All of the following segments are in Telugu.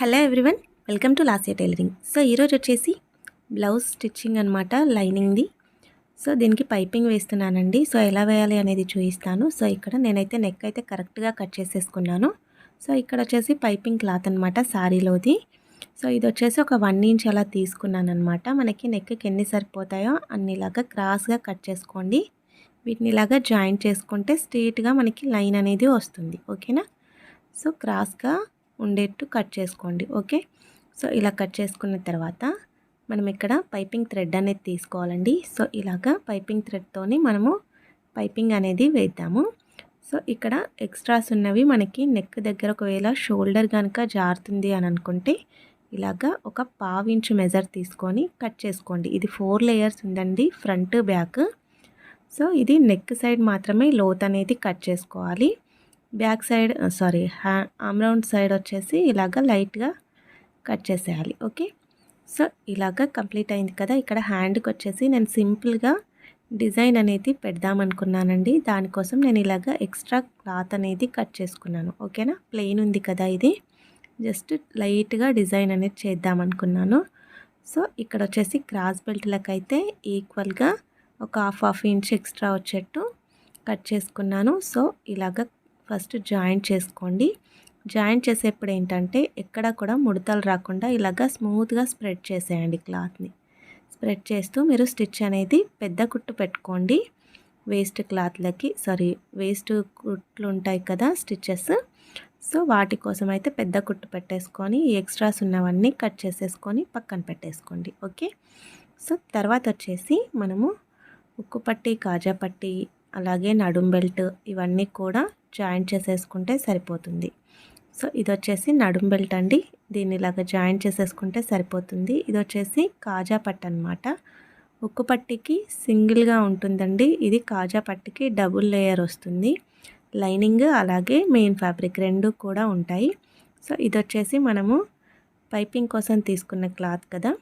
హలో ఎవ్రీవన్ వెల్కమ్ టు లాసియా టైలరింగ్. సో ఈరోజు వచ్చేసి బ్లౌజ్ స్టిచ్చింగ్ అనమాట లైనింగ్ది. సో దీనికి పైపింగ్ వేస్తున్నానండి. సో ఎలా వేయాలి అనేది చూపిస్తాను. సో ఇక్కడ నేనైతే నెక్ అయితే కరెక్ట్గా కట్ చేసేసుకున్నాను. సో ఇక్కడ వచ్చేసి పైపింగ్ క్లాత్ అనమాట శారీలోది సో ఇది వచ్చేసి ఒక వన్ ఇంచ్ అలా తీసుకున్నాను అనమాట మనకి నెక్కి ఎన్ని సరిపోతాయో అన్నిలాగా క్రాస్గా కట్ చేసుకోండి. వీటిని ఇలాగా జాయింట్ చేసుకుంటే స్ట్రీట్గా మనకి లైన్ అనేది వస్తుంది. ఓకేనా? సో క్రాస్గా ఉండేట్టు కట్ చేసుకోండి ఓకే? సో ఇలా కట్ చేసుకున్న తర్వాత మనం ఇక్కడ పైపింగ్ థ్రెడ్ అనేది తీసుకోవాలండి. సో ఇలాగా పైపింగ్ థ్రెడ్తోని మనము పైపింగ్ అనేది వేద్దాము. సో ఇక్కడ ఎక్స్ట్రాస్ ఉన్నవి మనకి నెక్ దగ్గర ఒకవేళ షోల్డర్ కనుక జారుతుంది అని అనుకుంటే ఇలాగా ఒక పావించు మెజర్ తీసుకొని కట్ చేసుకోండి. ఇది ఫోర్ లేయర్స్ ఉందండి ఫ్రంట్ బ్యాక్. సో ఇది నెక్ సైడ్ మాత్రమే లోత్ అనేది కట్ చేసుకోవాలి. బ్యాక్ సైడ్ సారీ హ్యా ఆమ్రౌండ్ సైడ్ వచ్చేసి ఇలాగ లైట్గా కట్ చేసేయాలి ఓకే? సో ఇలాగ కంప్లీట్ అయింది కదా ఇక్కడ హ్యాండ్కి వచ్చేసి నేను సింపుల్గా డిజైన్ అనేది పెడదామనుకున్నానండి దానికోసం నేను ఇలాగ ఎక్స్ట్రా క్లాత్ అనేది కట్ చేసుకున్నాను ఓకేనా? ప్లెయిన్ ఉంది కదా ఇది. జస్ట్ లైట్గా డిజైన్ అనేది చేద్దామనుకున్నాను సో ఇక్కడ వచ్చేసి క్రాస్ బెల్ట్లకైతే ఈక్వల్గా ఒక హాఫ్ హాఫ్ ఇంచ్ ఎక్స్ట్రా వచ్చేట్టు కట్ చేసుకున్నాను. సో ఇలాగ ఫస్ట్ జాయింట్ చేసుకోండి. జాయింట్ చేసేప్పుడు ఏంటంటే ఎక్కడ కూడా ముడతలు రాకుండా ఇలాగ స్మూత్గా స్ప్రెడ్ చేసేయండి క్లాత్ని. స్ప్రెడ్ చేస్తూ మీరు స్టిచ్ అనేది పెద్ద కుట్టు పెట్టుకోండి. వేస్ట్ క్లాత్లకి సారీ వేస్ట్ కుట్లు ఉంటాయి కదా స్టిచ్చెస్. సో వాటి కోసం అయితే పెద్ద కుట్టు పెట్టేసుకొని ఎక్స్ట్రాస్ ఉన్నవన్నీ కట్ చేసేసుకొని పక్కన పెట్టేసుకోండి. ఓకే? సో తర్వాత వచ్చేసి మనము ఉక్కు పట్టి కాజా పట్టి అలాగే నడుం బెల్ట్ ఇవన్నీ కూడా జాయింట్ చేసేసుకుంటే సరిపోతుంది. సో ఇది వచ్చేసి నడుం బెల్ట్ అండి. దీన్ని ఇలాగ జాయింట్ చేసేసుకుంటే సరిపోతుంది. ఇది వచ్చేసి కాజా పట్టు అనమాట ఉక్కు పట్టికి సింగిల్గా ఉంటుందండి. ఇది కాజా పట్టికి డబుల్ లేయర్ వస్తుంది. లైనింగ్ అలాగే మెయిన్ ఫ్యాబ్రిక్ రెండు కూడా ఉంటాయి. సో ఇది వచ్చేసి మనము పైపింగ్ కోసం తీసుకున్న క్లాత్ కదా.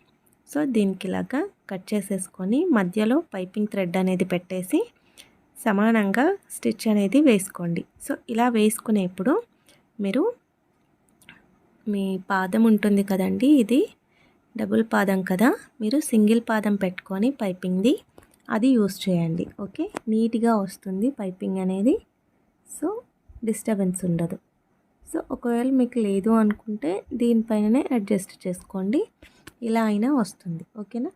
సో దీనికి ఇలాగా కట్ చేసేసుకొని మధ్యలో పైపింగ్ థ్రెడ్ అనేది పెట్టేసి సమానంగా స్టిచ్ అనేది వేసుకోండి. సో ఇలా వేసుకునేప్పుడు మీరు మీ పాదం ఉంటుంది కదండి ఇది? డబుల్ పాదం కదా? మీరు సింగిల్ పాదం పెట్టుకొని పైపింగ్ది అది యూస్ చేయండి. ఓకే? నీట్గా వస్తుంది పైపింగ్ అనేది. సో డిస్టర్బెన్స్ ఉండదు. సో ఒకవేళ మీకు లేదు అనుకుంటే దీనిపైననే అడ్జస్ట్ చేసుకోండి. ఇలా అయినా వస్తుంది. ఓకేనా?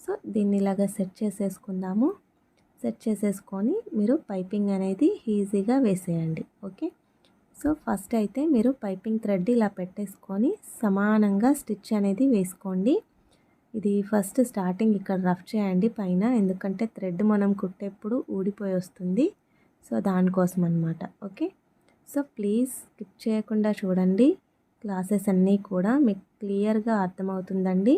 సో దీన్ని ఇలాగా సెట్ చేసేసుకుందాము. సెట్ చేసేసుకొని మీరు పైపింగ్ అనేది ఈజీగా వేసేయండి ఓకే? సో ఫస్ట్ అయితే మీరు పైపింగ్ థ్రెడ్ ఇలా పెట్టేసుకొని సమానంగా స్టిచ్ అనేది వేసుకోండి. ఇది ఫస్ట్ స్టార్టింగ్ ఇక్కడ రఫ్ చేయండి పైన ఎందుకంటే థ్రెడ్ మనం కుట్టేప్పుడు ఊడిపోయి వస్తుంది. సో దానికోసం అనమాట ఓకే? సో ప్లీజ్ స్కిప్ చేయకుండా చూడండి. క్లాసెస్ అన్నీ కూడా మీకు క్లియర్గా అర్థమవుతుందండి.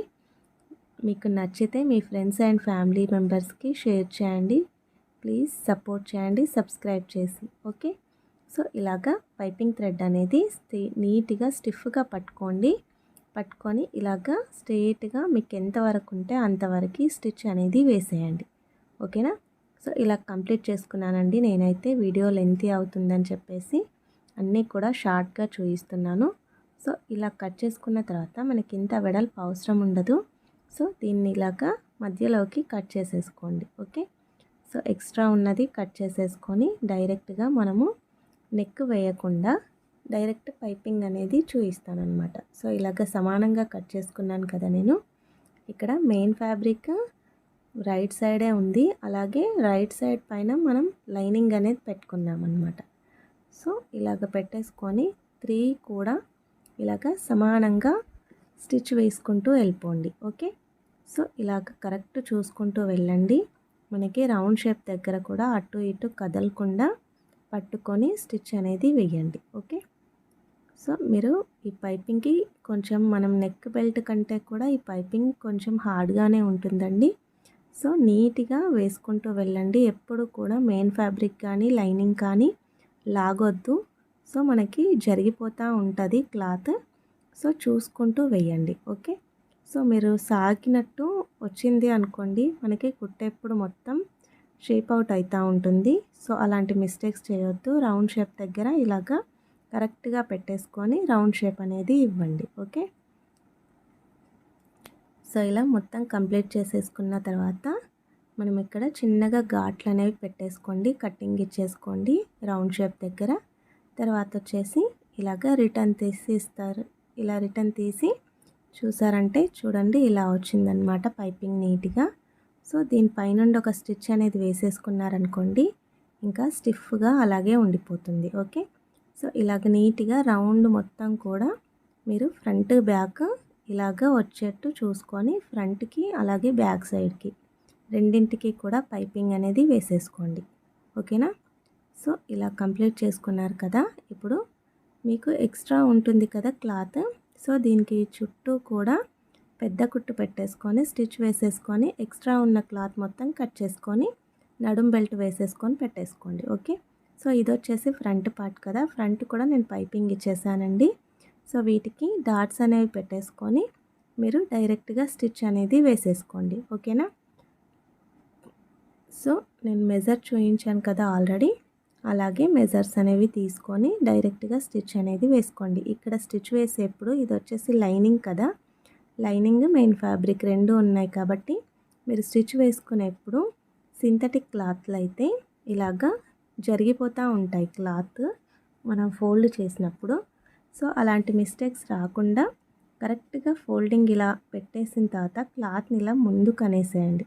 మీకు నచ్చితే మీ ఫ్రెండ్స్ అండ్ ఫ్యామిలీ మెంబర్స్కి షేర్ చేయండి. ప్లీజ్ సపోర్ట్ చేయండి సబ్స్క్రైబ్ చేసి ఓకే? సో ఇలాగా పైపింగ్ థ్రెడ్ అనేది నీట్గా స్టిఫ్గా పట్టుకోండి. పట్టుకొని ఇలాగా స్ట్రేట్గా మీకు ఎంతవరకు ఉంటే అంతవరకు స్టిచ్ అనేది వేసేయండి. ఓకేనా? సో ఇలా కంప్లీట్ చేసుకున్నానండి. నేనైతే వీడియో లెంతీ అవుతుందని చెప్పేసి అన్నీ కూడా షార్ట్గా చూపిస్తున్నాను సో ఇలా కట్ చేసుకున్న తర్వాత మనకి ఇంత వెడల్పు అవసరం ఉండదు. సో దీన్ని ఇలాగా మధ్యలోకి కట్ చేసేసుకోండి. ఓకే? సో ఎక్స్ట్రా ఉన్నది కట్ చేసేసుకొని డైరెక్ట్గా మనము నెక్ వేయకుండా డైరెక్ట్ పైపింగ్ అనేది చూపిస్తాను సో ఇలాగ సమానంగా కట్ చేసుకున్నాను కదా నేను. ఇక్కడ మెయిన్ ఫ్యాబ్రిక్ రైట్ సైడే ఉంది. అలాగే రైట్ సైడ్ పైన మనం లైనింగ్ అనేది పెట్టుకున్నాం అనమాట సో ఇలాగ పెట్టేసుకొని త్రీ కూడా ఇలాగ సమానంగా స్టిచ్ వేసుకుంటూ వెళ్ళిపోండి. ఓకే? సో ఇలాగ కరెక్ట్ చూసుకుంటూ వెళ్ళండి. మనకి రౌండ్ షేప్ దగ్గర కూడా అటు ఇటు కదలకుండా పట్టుకొని స్టిచ్ అనేది వేయండి ఓకే? సో మీరు ఈ పైపింగ్కి కొంచెం మనం నెక్ బెల్ట్ కంటే కూడా ఈ పైపింగ్ కొంచెం హార్డ్గానే ఉంటుందండి. సో నీట్గా వేసుకుంటూ వెళ్ళండి. ఎప్పుడు కూడా మెయిన్ ఫ్యాబ్రిక్ కానీ లైనింగ్ కానీ లాగొద్దు. సో మనకి జరిగిపోతూ ఉంటుంది క్లాత్. సో చూసుకుంటూ వేయండి ఓకే? సో మీరు సాగినట్టు వచ్చింది అనుకోండి మనకి కుట్టేప్పుడు మొత్తం షేప్ అవుట్ అవుతూ ఉంటుంది. సో అలాంటి మిస్టేక్స్ చేయొద్దు. రౌండ్ షేప్ దగ్గర ఇలాగా కరెక్ట్గా పెట్టేసుకొని రౌండ్ షేప్ అనేది ఇవ్వండి. ఓకే? సో ఇలా మొత్తం కంప్లీట్ చేసేసుకున్న తర్వాత మనం ఇక్కడ చిన్నగా ఘాట్లు అనేవి పెట్టేసుకోండి. కటింగ్ ఇచ్చేసుకోండి రౌండ్ షేప్ దగ్గర. తర్వాత వచ్చేసి ఇలాగ రిటర్న్ తీసి ఇస్తారు. ఇలా రిటర్న్ తీసి చూసారంటే చూడండి ఇలా వచ్చిందనమాట పైపింగ్ నీట్గా. సో దీనిపైన ఒక స్టిచ్ అనేది వేసేసుకున్నారనుకోండి ఇంకా స్టిఫ్గా అలాగే ఉండిపోతుంది. ఓకే? సో ఇలాగ నీట్గా రౌండ్ మొత్తం కూడా మీరు ఫ్రంట్ బ్యాక్ ఇలాగ వచ్చేట్టు చూసుకొని ఫ్రంట్కి అలాగే బ్యాక్ సైడ్కి రెండింటికి కూడా పైపింగ్ అనేది వేసేసుకోండి. ఓకేనా? సో ఇలా కంప్లీట్ చేసుకున్నారు కదా. ఇప్పుడు మీకు ఎక్స్ట్రా ఉంటుంది కదా క్లాత్. సో దీనికి చుట్టూ కూడా పెద్ద కుట్టు పెట్టేసుకొని స్టిచ్ వేసేసుకొని ఎక్స్ట్రా ఉన్న క్లాత్ మొత్తం కట్ చేసుకొని నడుం బెల్ట్ వేసేసుకొని పెట్టేసుకోండి. ఓకే? సో ఇది వచ్చేసి ఫ్రంట్ పార్ట్ కదా. ఫ్రంట్ కూడా నేను పైపింగ్ ఇచ్చేసానండి. సో వీటికి డాట్స్ అనేవి పెట్టేసుకొని మీరు డైరెక్ట్గా స్టిచ్ అనేది వేసేసుకోండి. ఓకేనా? సో నేను మెజర్ చూపించాను కదా ఆల్రెడీ. అలాగే మెజర్స్ అనేవి తీసుకొని డైరెక్ట్గా స్టిచ్ అనేది వేసుకోండి. ఇక్కడ స్టిచ్ వేసేప్పుడు ఇది వచ్చేసి లైనింగ్ కదా? లైనింగ్ మెయిన్ ఫ్యాబ్రిక్ రెండు ఉన్నాయి కాబట్టి మీరు స్టిచ్ వేసుకునేప్పుడు సింథటిక్ క్లాత్లు అయితే ఇలాగా జరిగిపోతూ ఉంటాయి క్లాత్ మనం ఫోల్డ్ చేసినప్పుడు. సో అలాంటి మిస్టేక్స్ రాకుండా కరెక్ట్గా ఫోల్డింగ్ ఇలా పెట్టేసిన తర్వాత క్లాత్ని ఇలా ముందుకు అనేసేయండి.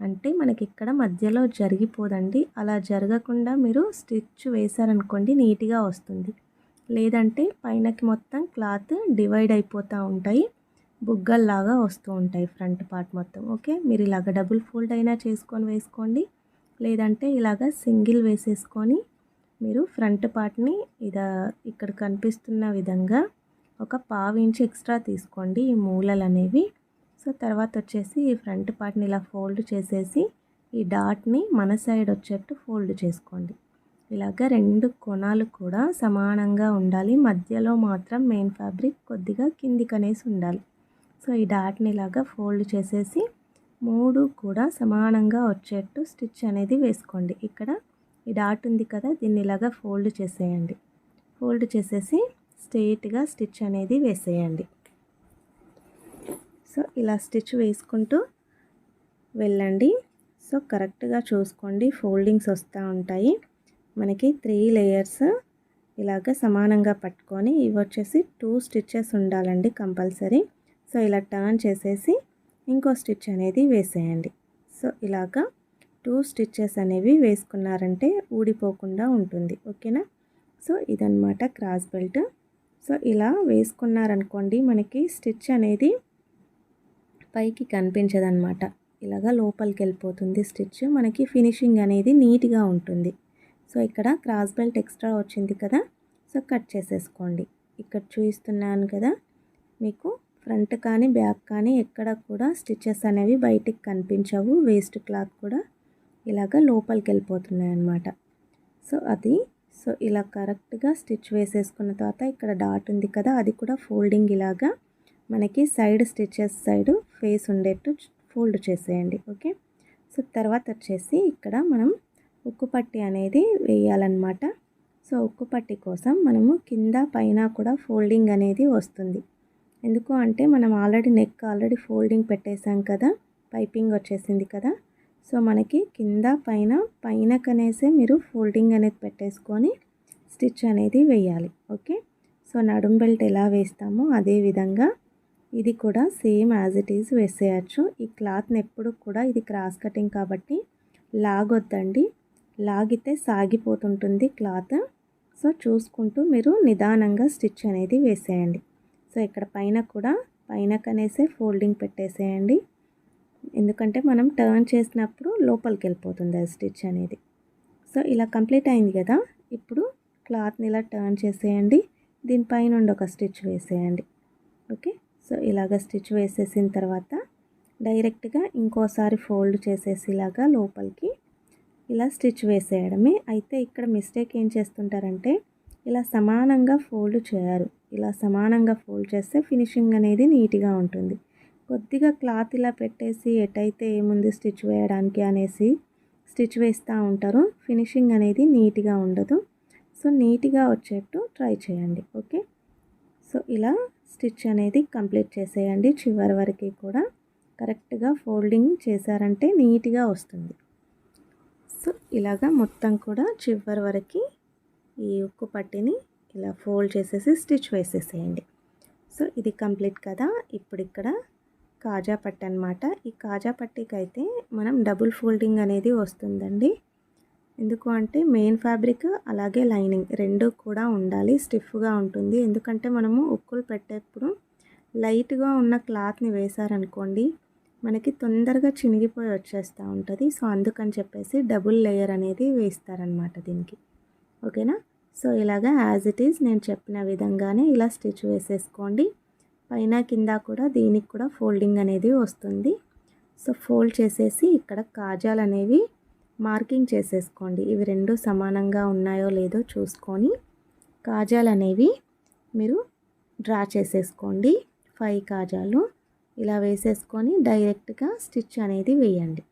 అంటే మనకి ఇక్కడ మధ్యలో జరిగిపోదండి. అలా జరగకుండా మీరు స్టిచ్ వేశారనుకోండి నీట్గా వస్తుంది. లేదంటే పైనకి మొత్తం క్లాత్ డివైడ్ అయిపోతూ ఉంటాయి. బుగ్గల్లాగా వస్తూ ఉంటాయి ఫ్రంట్ పార్ట్ మొత్తం. ఓకే? మీరు ఇలాగ డబుల్ ఫోల్డ్ అయినా చేసుకొని వేసుకోండి. లేదంటే ఇలాగ సింగిల్ వేసేసుకొని మీరు ఫ్రంట్ పార్ట్ని ఇదా ఇక్కడ కనిపిస్తున్న విధంగా ఒక పావు ఇంచ్ ఎక్స్ట్రా తీసుకోండి ఈ మూలలు అనేవి సో తర్వాత వచ్చేసి ఈ ఫ్రంట్ పార్ట్ని ఇలా ఫోల్డ్ చేసేసి ఈ డాట్ని మన సైడ్ వచ్చేట్టు ఫోల్డ్ చేసుకోండి. ఇలాగ రెండు కొనాలు కూడా సమానంగా ఉండాలి. మధ్యలో మాత్రం మెయిన్ ఫ్యాబ్రిక్ కొద్దిగా కిందికి అనేసి ఉండాలి. సో ఈ డాట్ని ఇలాగా ఫోల్డ్ చేసేసి మూడు కూడా సమానంగా వచ్చేట్టు స్టిచ్ అనేది వేసుకోండి. ఇక్కడ ఈ డాట్ ఉంది కదా దీన్ని ఇలాగా ఫోల్డ్ చేసేయండి. ఫోల్డ్ చేసేసి స్ట్రెయిట్గా స్టిచ్ అనేది వేసేయండి. సో ఇలా స్టిచ్ వేసుకుంటూ వెళ్ళండి. సో కరెక్ట్గా చూసుకోండి. ఫోల్డింగ్స్ వస్తూ ఉంటాయి. మనకి త్రీ లేయర్స్ ఇలాగ సమానంగా పట్టుకొని ఇవి వచ్చేసి టూ స్టిచ్చెస్ ఉండాలండి కంపల్సరీ. సో ఇలా టర్న్ చేసేసి ఇంకో స్టిచ్ అనేది వేసేయండి. సో ఇలాగా టూ స్టిచ్చెస్ అనేవి వేసుకున్నారంటే ఊడిపోకుండా ఉంటుంది. ఓకేనా? సో ఇదనమాట క్రాస్ బెల్ట్. సో ఇలా వేసుకున్నారనుకోండి మనకి స్టిచ్ అనేది పైకి కనిపించదనమాట ఇలాగా లోపలికి వెళ్ళిపోతుంది స్టిచ్. మనకి ఫినిషింగ్ అనేది నీట్గా ఉంటుంది. సో ఇక్కడ క్రాస్ బెల్ట్ ఎక్స్ట్రా వచ్చింది కదా? సో కట్ చేసేసుకోండి. ఇక్కడ చూపిస్తున్నాను కదా? మీకు ఫ్రంట్ కానీ బ్యాక్ కానీ ఎక్కడ కూడా స్టిచెస్ అనేవి బయటికి కనిపించవు. వేస్ట్ క్లాత్ కూడా ఇలాగ లోపలికి వెళ్ళిపోతున్నాయి అన్నమాట సో అది. సో ఇలా కరెక్ట్గా స్టిచ్ వేసేసుకున్న తర్వాత ఇక్కడ డాట్ ఉంది కదా? అది కూడా ఫోల్డింగ్ ఇలాగా మనకి సైడ్ స్టిచెస్ సైడ్ ఫేస్ ఉండేట్టు ఫోల్డ్ చేసేయండి ఓకే? సో తర్వాత వచ్చేసి ఇక్కడ మనం ఉక్కు పట్టి అనేది వేయాలన్నమాట. సో ఉక్కు పట్టి కోసం మనము కింద పైన కూడా ఫోల్డింగ్ అనేది వస్తుంది. ఎందుకు అంటే మనం ఆల్రెడీ నెక్ ఆల్రెడీ ఫోల్డింగ్ పెట్టేశాం కదా పైపింగ్ వచ్చేసింది కదా. సో మనకి కింద పైన పైన కనేసే మీరు ఫోల్డింగ్ అనేది పెట్టేసుకొని స్టిచ్ అనేది వేయాలి ఓకే? సో నడుం బెల్ట్ ఎలా వేస్తామో అదే విధంగా ఇది కూడా సేమ్ యాజ్ ఇట్ ఈజ్ వేసేయచ్చు. ఈ క్లాత్ని ఎప్పుడు కూడా ఇది క్రాస్ కటింగ్ కాబట్టి లాగొద్దండి. లాగితే సాగిపోతుంటుంది క్లాత్ సో చూసుకుంటూ మీరు నిదానంగా స్టిచ్ అనేది వేసేయండి. సో ఇక్కడ పైన కూడా పైన కనేసే ఫోల్డింగ్ పెట్టేసేయండి. ఎందుకంటే మనం టర్న్ చేసినప్పుడు లోపలికి వెళ్ళిపోతుంది అది స్టిచ్ అనేది. సో ఇలా కంప్లీట్ అయింది కదా. ఇప్పుడు క్లాత్ని ఇలా టర్న్ చేసేయండి. దీనిపైన ఉండి ఒక స్టిచ్ వేసేయండి. ఓకే? సో ఇలాగ స్టిచ్ వేసేసిన తర్వాత డైరెక్ట్గా ఇంకోసారి ఫోల్డ్ చేసేసి ఇలాగా లోపలికి ఇలా స్టిచ్ వేసేయడమే. అయితే ఇక్కడ మిస్టేక్ ఏం చేస్తుంటారంటే ఇలా సమానంగా ఫోల్డ్ చేయరు. ఇలా సమానంగా ఫోల్డ్ చేస్తే ఫినిషింగ్ అనేది నీట్గా ఉంటుంది. కొద్దిగా క్లాత్ ఇలా పెట్టేసి ఎటైతే ఏముంది స్టిచ్ వేయడానికి అనేసి స్టిచ్ వేస్తూ ఉంటారు ఫినిషింగ్ అనేది నీట్గా ఉండదు. సో నీట్గా వచ్చేట్టు ట్రై చేయండి. ఓకే? సో ఇలా స్టిచ్ అనేది కంప్లీట్ చేసేయండి. చివరి వరకు కూడా కరెక్ట్గా ఫోల్డింగ్ చేశారంటే నీట్గా వస్తుంది. సో ఇలాగా మొత్తం కూడా చివరి వరకు ఈ ఉక్కు పట్టిని ఇలా ఫోల్డ్ చేసేసి స్టిచ్ వేసేసేయండి. సో ఇది కంప్లీట్ కదా. ఇప్పుడు ఇక్కడ కాజా పట్టు అనమాట ఈ కాజా పట్టీకి అయితే మనం డబుల్ ఫోల్డింగ్ అనేది వస్తుందండి. ఎందుకు అంటే మెయిన్ ఫ్యాబ్రిక్ అలాగే లైనింగ్ రెండు కూడా ఉండాలి స్టిఫ్గా ఉంటుంది. ఎందుకంటే మనము ఉక్కులు పెట్టేప్పుడు లైట్గా ఉన్న క్లాత్ని వేశారనుకోండి మనకి తొందరగా చినిగిపోయి వచ్చేస్తూ ఉంటుంది. సో అందుకని చెప్పేసి డబుల్ లేయర్ అనేది వేస్తారనమాట దీనికి. ఓకేనా? సో ఇలాగా యాజ్ ఇట్ ఈజ్ నేను చెప్పిన విధంగానే ఇలా స్టిచ్ వేసేసుకోండి. పైన కింద కూడా దీనికి కూడా ఫోల్డింగ్ అనేది వస్తుంది. సో ఫోల్డ్ చేసేసి ఇక్కడ కాజాలు అనేవి మార్కింగ్ చేసేసుకోండి. ఇవి రెండు సమానంగా ఉన్నాయో లేదో చూసుకొని కాజాలు అనేవి మీరు డ్రా చేసేసుకోండి. ఫైవ్ కాజాలు. ఇలా వేసేసుకొని డైరెక్ట్గా స్టిచ్ అనేది వేయండి.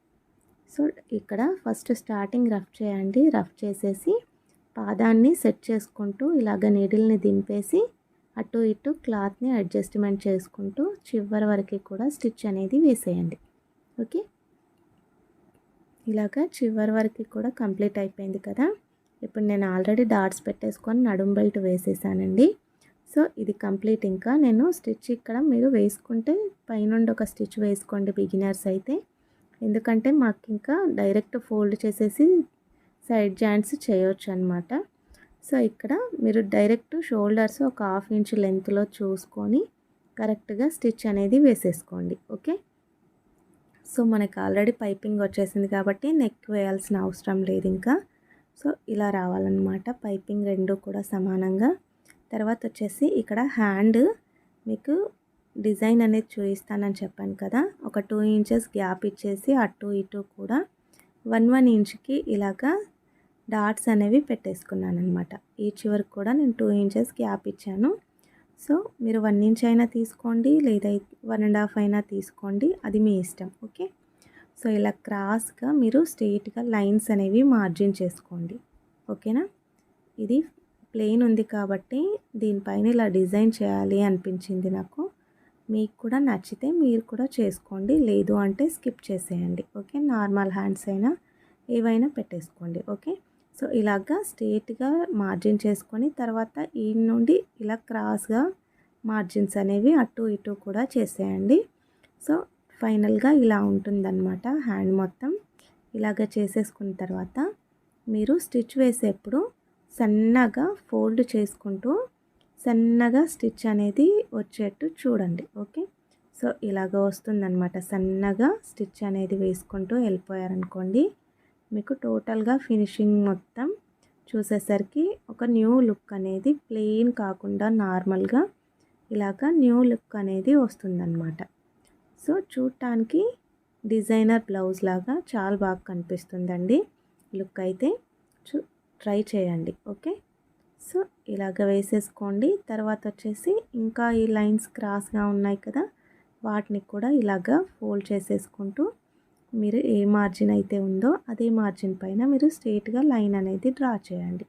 సో ఇక్కడ ఫస్ట్ స్టార్టింగ్ రఫ్ చేయండి. రఫ్ చేసేసి పాదాన్ని సెట్ చేసుకుంటూ ఇలాగ నీడిల్ని దింపేసి అటు ఇటు క్లాత్ని అడ్జస్ట్మెంట్ చేసుకుంటూ చివరి వరకు కూడా స్టిచ్ అనేది వేసేయండి. ఓకే? ఇలాగ చివరి వరకు కూడా కంప్లీట్ అయిపోయింది కదా. ఇప్పుడు నేను ఆల్రెడీ డాట్స్ పెట్టేసుకొని నడుం బెల్ట్ వేసేసానండి. సో ఇది కంప్లీట్. ఇంకా నేను స్టిచ్ ఇక్కడ మీరు వేసుకుంటే పైనుండి ఒక స్టిచ్ వేసుకోండి బిగినర్స్ అయితే. ఎందుకంటే మాకు ఇంకా డైరెక్ట్ ఫోల్డ్ చేసేసి సైడ్ జాయింట్స్ చేయొచ్చు అనమాట సో ఇక్కడ మీరు డైరెక్ట్ షోల్డర్స్ ఒక హాఫ్ ఇంచ్ లెంత్లో చూసుకొని కరెక్ట్గా స్టిచ్ అనేది వేసేసుకోండి. ఓకే? సో మనకి ఆల్రెడీ పైపింగ్ వచ్చేసింది కాబట్టి నెక్ వేయాల్సిన అవసరం లేదు ఇంకా. సో ఇలా రావాలన్నమాట. పైపింగ్ రెండు కూడా సమానంగా. తర్వాత వచ్చేసి ఇక్కడ హ్యాండ్ మీకు డిజైన్ అనేది చూపిస్తానని చెప్పాను కదా. ఒక టూ ఇంచెస్ గ్యాప్ ఇచ్చేసి అటు ఇటు కూడా వన్ వన్ ఇంచ్కి ఇలాగా డాట్స్ అనేవి పెట్టేసుకున్నాను అనమాట ఈ చివరికి కూడా నేను టూ ఇంచెస్ గ్యాప్ ఇచ్చాను. సో మీరు వన్ ఇంచ్ అయినా తీసుకోండి లేదా వన్ అండ్ హాఫ్ అయినా తీసుకోండి అది మీ ఇష్టం ఓకే? సో ఇలా క్రాస్గా మీరు స్ట్రెయిట్గా లైన్స్ అనేవి మార్జిన్ చేసుకోండి ఓకేనా? ఇది ప్లెయిన్ ఉంది కాబట్టి దీనిపైన ఇలా డిజైన్ చేయాలి అనిపించింది నాకు. మీకు కూడా నచ్చితే మీరు కూడా చేసుకోండి లేదు అంటే స్కిప్ చేసేయండి ఓకే? నార్మల్ హ్యాండ్స్ అయినా ఏవైనా పెట్టేసుకోండి ఓకే? సో ఇలాగా స్ట్రేట్గా మార్జిన్ చేసుకొని తర్వాత ఈ నుండి ఇలా క్రాస్గా మార్జిన్స్ అనేవి అటు ఇటు కూడా చేసేయండి. సో ఫైనల్గా ఇలా ఉంటుందన్నమాట హ్యాండ్ మొత్తం. ఇలాగ చేసేసుకున్న తర్వాత మీరు స్టిచ్ వేసేప్పుడు సన్నగా ఫోల్డ్ చేసుకుంటూ సన్నగా స్టిచ్ అనేది వచ్చేట్టు చూడండి. ఓకే? సో ఇలాగ వస్తుందన్నమాట. సన్నగా స్టిచ్ అనేది వేసుకుంటూ వెళ్ళిపోయారనుకోండి మీకు టోటల్గా ఫినిషింగ్ మొత్తం చూసేసరికి ఒక న్యూ లుక్ అనేది ప్లెయిన్ కాకుండా నార్మల్గా ఇలాగ న్యూ లుక్ అనేది వస్తుందన్నమాట. సో చూడటానికి డిజైనర్ బ్లౌజ్ లాగా చాలా బాగా కనిపిస్తుందండి. లుక్ అయితే చూ ట్రై చేయండి ఓకే? సో ఇలాగ వేసేసుకోండి. తర్వాత వచ్చేసి ఇంకా ఈ లైన్స్ క్రాస్గా ఉన్నాయి కదా వాటిని కూడా ఇలాగ ఫోల్డ్ చేసేసుకుంటూ మీరు ఏ మార్జిన్ అయితే ఉందో అదే మార్జిన్ పైన మీరు స్ట్రేట్గా లైన్ అనేది డ్రా చేయండి.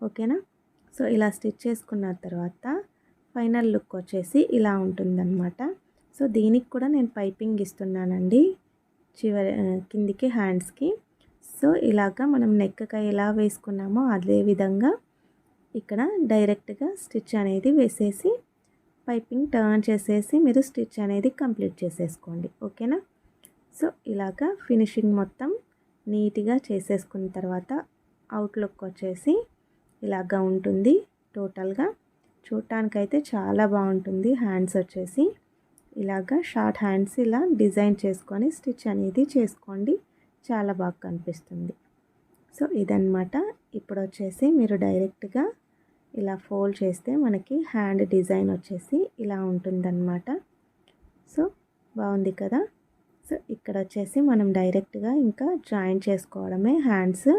ఓకేనా సో ఇలా స్టిచ్ చేసుకున్న తర్వాత ఫైనల్ లుక్ వచ్చేసి ఇలా ఉంటుందన్నమాట. సో దీనికి కూడా నేను పైపింగ్ ఇస్తున్నానండి. చివరి కిందికి హ్యాండ్స్కి సో ఇలాగా మనం నెక్కకి ఎలా వేసుకున్నామో అదే విధంగా ఇక్కడ డైరెక్ట్గా స్టిచ్ అనేది వేసేసి పైపింగ్ టర్న్ చేసేసి మీరు స్టిచ్ అనేది కంప్లీట్ చేసేసుకోండి. ఓకేనా సో ఇలాగా ఫినిషింగ్ మొత్తం నీట్గా చేసేసుకున్న తర్వాత అవుట్లుక్ వచ్చేసి ఇలాగా ఉంటుంది టోటల్గా. చూడటానికైతే చాలా బాగుంటుంది హ్యాండ్స్ వచ్చేసి. ఇలాగా షార్ట్ హ్యాండ్స్ ఇలా డిజైన్ చేసుకొని స్టిచ్ అనేది చేసుకోండి. చాలా బాగా కనిపిస్తుంది. సో ఇదనమాట ఇప్పుడు వచ్చేసి మీరు డైరెక్ట్గా ఇలా ఫోల్డ్ చేస్తే మనకి హ్యాండ్ డిజైన్ వచ్చేసి ఇలా ఉంటుందన్నమాట. సో బాగుంది కదా? సో ఇక్కడ వచ్చేసి మనం డైరెక్ట్గా ఇంకా జాయిన్ చేసుకోవడమే. హ్యాండ్స్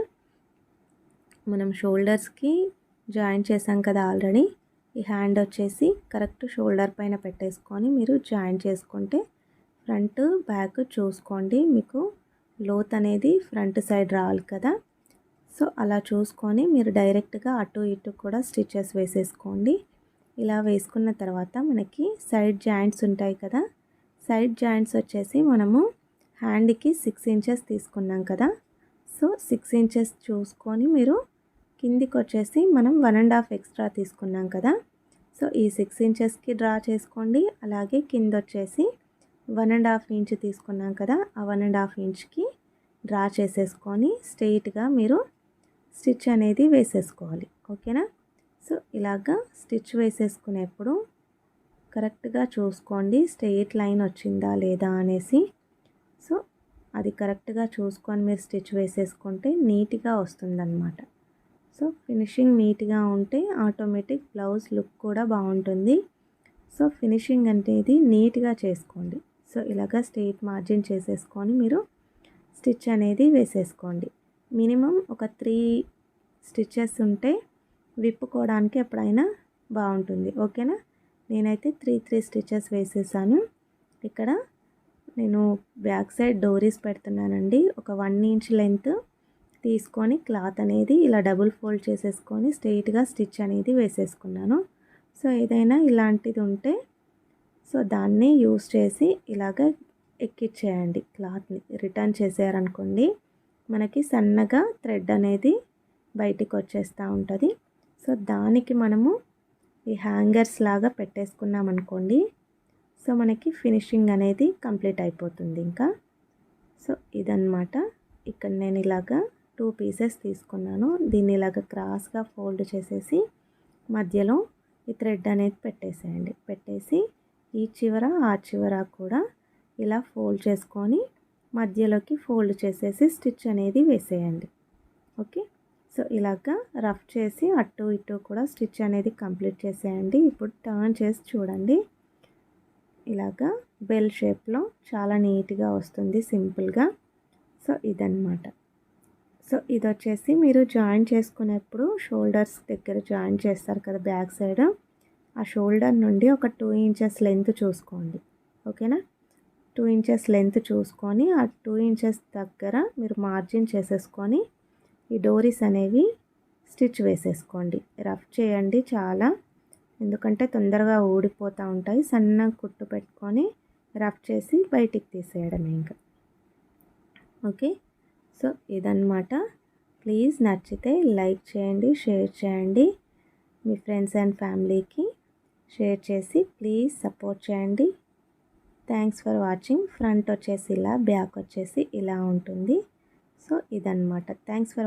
మనం షోల్డర్స్కి జాయిన్ చేసాం కదా ఆల్రెడీ ఈ హ్యాండ్ వచ్చేసి కరెక్ట్ షోల్డర్ పైన పెట్టేసుకొని మీరు జాయిన్ చేసుకుంటే ఫ్రంట్ బ్యాక్ చూసుకోండి. మీకు లోత్ అనేది ఫ్రంట్ సైడ్ రావాలి కదా. సో అలా చూసుకొని మీరు డైరెక్ట్గా అటు ఇటు కూడా స్టిచెస్ వేసేసుకోండి. ఇలా వేసుకున్న తర్వాత మనకి సైడ్ జాయింట్స్ ఉంటాయి కదా. సైడ్ జాయింట్స్ వచ్చేసి మనము హ్యాండ్కి సిక్స్ ఇంచెస్ తీసుకున్నాం కదా. సో సిక్స్ ఇంచెస్ చూసుకొని మీరు కిందికి వచ్చేసి మనం వన్ అండ్ హాఫ్ ఎక్స్ట్రా తీసుకున్నాం కదా. సో ఈ సిక్స్ ఇంచెస్కి డ్రా చేసుకోండి. అలాగే కింద వచ్చేసి వన్ అండ్ హాఫ్ ఇంచ్ తీసుకున్నాం కదా. ఆ వన్ అండ్ హాఫ్ ఇంచ్కి డ్రా చేసేసుకొని స్ట్రెయిట్గా మీరు స్టిచ్ అనేది వేసేసుకోవాలి. ఓకేనా? సో ఇలాగా స్టిచ్ వేసేసుకునేప్పుడు కరెక్ట్గా చూసుకోండి. స్ట్రెయిట్ లైన్ వచ్చిందా లేదా అనేసి. సో అది కరెక్ట్గా చూసుకొని మీరు స్టిచ్ వేసేసుకుంటే నీట్గా వస్తుందన్నమాట. సో ఫినిషింగ్ నీట్గా ఉంటే ఆటోమేటిక్ బ్లౌజ్ లుక్ కూడా బాగుంటుంది. సో ఫినిషింగ్ అనేది నీట్గా చేసుకోండి. సో ఇలాగ స్ట్రెయిట్ మార్జిన్ చేసేసుకొని మీరు స్టిచ్ అనేది వేసేసుకోండి. మినిమం ఒక త్రీ స్టిచ్చెస్ ఉంటే విప్పుకోవడానికి ఎప్పుడైనా బాగుంటుంది. ఓకేనా? నేనైతే త్రీ త్రీ స్టిచెస్ వేసేసాను. ఇక్కడ నేను బ్యాక్ సైడ్ డోరీస్ పెడుతున్నానండి. ఒక వన్ ఇంచ్ లెంత్ తీసుకొని క్లాత్ అనేది ఇలా డబుల్ ఫోల్డ్ చేసేసుకొని స్ట్రెయిట్గా స్టిచ్ అనేది వేసేసుకున్నాను. సో ఏదైనా ఇలాంటిది ఉంటే సో దాన్ని యూస్ చేసి ఇలాగ ఎక్కిచ్చేయండి క్లాత్ని. రిటర్న్ చేసారనుకోండి మనకి సన్నగా థ్రెడ్ అనేది బయటికి వచ్చేస్తూ ఉంటుంది. సో దానికి మనము ఈ హ్యాంగర్స్ లాగా పెట్టేసుకున్నాం అనుకోండి. సో మనకి ఫినిషింగ్ అనేది కంప్లీట్ అయిపోతుంది ఇంకా. సో ఇదన్నమాట. ఇక్కడ నేను ఇలాగా టూ పీసెస్ తీసుకున్నాను. దీన్ని ఇలాగ క్రాస్గా ఫోల్డ్ చేసేసి మధ్యలో ఈ థ్రెడ్ అనేది పెట్టేసేయండి. పెట్టేసి ఈ చివర ఆ చివర కూడా ఇలా ఫోల్డ్ చేసుకొని మధ్యలోకి ఫోల్డ్ చేసేసి స్టిచ్ అనేది వేసేయండి. ఓకే? సో ఇలాగా రఫ్ చేసి అటు ఇటు కూడా స్టిచ్ అనేది కంప్లీట్ చేసేయండి. ఇప్పుడు టర్న్ చేసి చూడండి. ఇలాగా బెల్ షేప్లో చాలా నీట్గా వస్తుంది సింపుల్గా. సో ఇదన్నమాట. సో ఇది వచ్చేసి మీరు జాయిన్ చేసుకునేప్పుడు షోల్డర్స్ దగ్గర జాయిన్ చేస్తారు కదా బ్యాక్ సైడ్. ఆ షోల్డర్ నుండి ఒక టూ ఇంచెస్ లెంత్ చూసుకోండి. ఓకేనా? టూ ఇంచెస్ లెంత్ చూసుకొని ఆ టూ ఇంచెస్ దగ్గర మీరు మార్జిన్ చేసేసుకొని ఈ డోరీస్ అనేవి స్టిచ్ వేసేసుకోండి. రఫ్ చేయండి చాలా. ఎందుకంటే తొందరగా ఊడిపోతూ ఉంటాయి. సన్న కుట్టు పెట్టుకొని రఫ్ చేసి బయటికి తీసేయడం ఇంకా. ఓకే? సో ఇదన్నమాట. ప్లీజ్ నచ్చితే లైక్ చేయండి షేర్ చేయండి. మీ ఫ్రెండ్స్ అండ్ ఫ్యామిలీకి షేర్ చేసి ప్లీజ్ సపోర్ట్ చేయండి. Thanks for watching. ఫ్రంట్ వచ్చేసి ఇలా బ్యాక్ వచ్చేసి ఇలా ఉంటుంది. సో ఇదన్నమాట. Thanks for